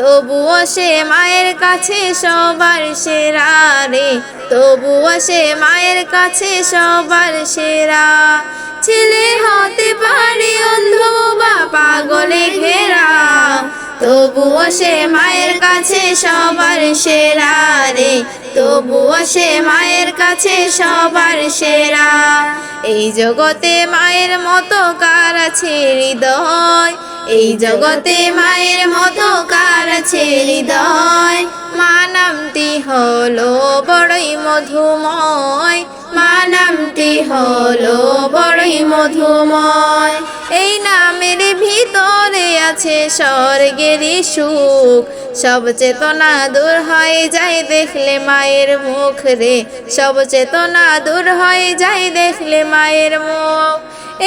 তবুও সে মায়ের কাছে সবার সেরা রে। তবুও সে মায়ের কাছে সবার সেরা। ছেলে হতে পারে অন্ধ বা পাগলে ঘেরা। তবুও সে মায়ের কাছে সবার সেরা রে। তবুও সে মায়ের কাছে সবার সেরা। এই জগতে মায়ের মতো কার আছে হৃদয়? এই জগতে মায়ের মতো কার আছে হৃদয়? মা নামটি হলো বড়ই মধুময়। মা নামটি হলো বড়ই মধুময়। এই নামের ভিতরে আছে স্বর্গেরই সুখ। সব চেতনা দূর হয়ে যায় দেখলে মায়ের মুখ রে। সব চেতনা দূর হয়ে যায় দেখলে মায়ের মুখ।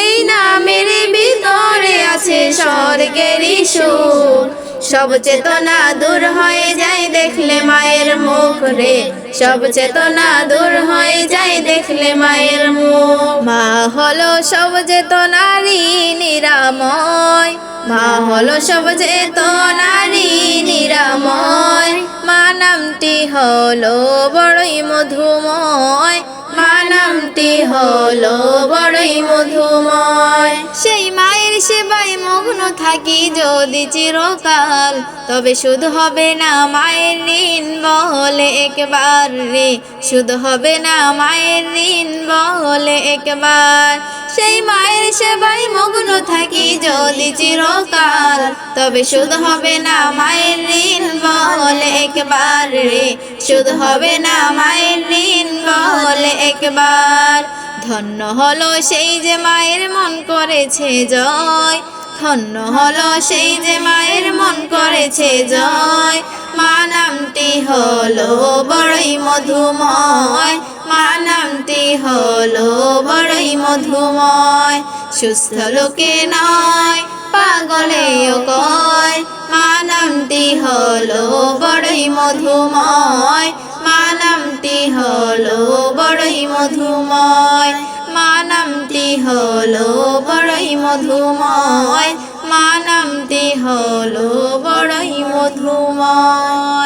এই নামের ভিতরে আছে স্বর্গেরই সুখ। সব চেতনা দূর হয়ে যায় দেখলে মায়ের মুখ রে। সব চেতনা দূর হয়ে যায় দেখলে মায়ের মুখ। মা হলো সব চেতনারি নিরাময়। মা হলো সব চেতনারি নিরাময়। মা নামটি হলো বড়ই মধুময়। মা নামটি হলো বড়ই মধুময়। সেই মায়ের সেবায় মগ্ন থাকি যদি চিরকাল, তবে শুধু হবে না মায়ের ঋণ বলে একবার রে। শুধু হবে না মায়ের ঋণ বলে একবার। সেই মায়ের সেবায় মগ্ন থাকি যদি চিরকাল, তবে শুধু হবে না মায়ের ঋণ বলে একবার রে। শুধু হবে না মায়ের ঋণ বলে একবার। ধন্য হলো সেই যে মায়ের মন করেছে জয়। ধন্য হলো সেই যে মায়ের মন করেছে জয়। মা নামটি হলো বড়ই মধুময়। মা নামটি হলো বড়ই মধুময়। সুস্থ লোকে নয়, পাগলেও কয়। মা নামটি হলো বড়ই মধুময়। মা নামটি হলো বড়ই মধুময়। নামটি হলো বড়ই মধুময় মা নামটি হলো বড়ই মধুময়।